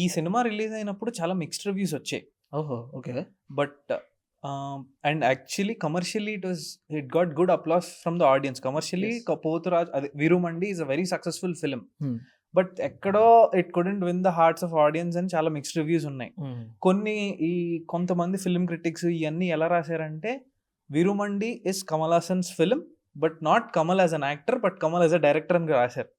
ఈ cinema release అయినప్పుడు చాలా మిక్స్డ్ రివ్యూస్ వచ్చాయి. ఓహో okay. But and actually commercially it was it got good applause from the audience commercially. Pothuraj అదే Virumandi is a very successful film Hmm. But ఎక్కడో it couldn't win the hearts of audience అని చాలా mixed reviews ఉన్నాయి. కొన్ని ఈ కొంతమంది film critics ఇవన్నీ ఎలా రాశారంటే Virumandi is Kamal Haasan's film but not Kamal as an actor but Kamal as a director అని రాశారు.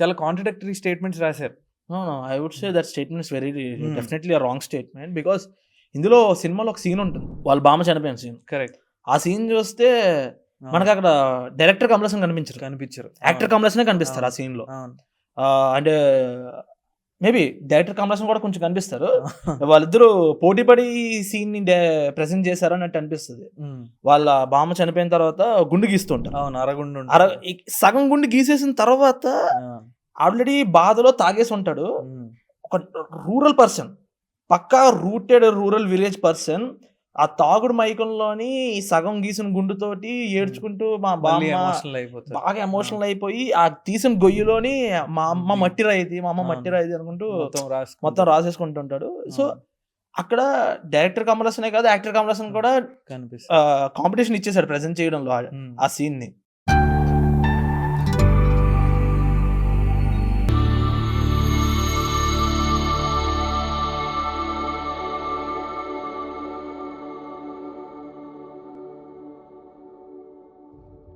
చాలా కాంట్రడక్టరీ స్టేట్మెంట్స్ రాశారు. No no I would say that statement very. Definitely wrong statement because ఇందులో సినిమాలో ఒక సీన్ ఉంటుంది. వాళ్ళ బామ్మ చనిపోయిన సీన్ కరెక్ట్ ఆ సీన్ చూస్తే మనకు అక్కడ డైరెక్టర్ కమలాసన్ కనిపించరు. కనిపించారు. యాక్టర్ కమలాసనే కనిపిస్తారు ఆ అవును. సీన్లో. అవును. అంటే మేబీ డైరెక్టర్ కమలాసన్ కూడా కొంచెం కనిపిస్తారు. వాళ్ళిద్దరూ పోటీపడి సీన్ని ప్రెసెంట్ చేశారు అన్నట్టు అనిపిస్తుంది. వాళ్ళ బామ్మ చనిపోయిన తర్వాత గుండు గీస్తుంటారు. అవును అరగుండు అర సగం గుండు గీసేసిన తర్వాత ఆల్రెడీ బాధలో తాగేసి ఉంటాడు. ఒక రూరల్ పర్సన్ పక్కా రూటెడ్ రూరల్ విలేజ్ పర్సన్ ఆ తాగుడు మైకంలోని ఈ సగం గీసిన గుండుతోటి ఏడ్చుకుంటూ మా బామ్మ బాగా ఎమోషనల్ అయిపోయి ఆ తీసిన గొయ్యిలోని మా అమ్మ. మట్టి రాయిది మా అమ్మ. మట్టి రాయిది అనుకుంటూ మొత్తం రాసు మొత్తం రాసేసుకుంటుంటాడు సో అక్కడ డైరెక్టర్ కమల్ హాసనే కాదు యాక్టర్ కమల్ హాసన్ కూడా కాంపిటీషన్ ఇచ్చేసాడు ప్రెజెంట్ చేయడంలో. ఆ సీన్ని.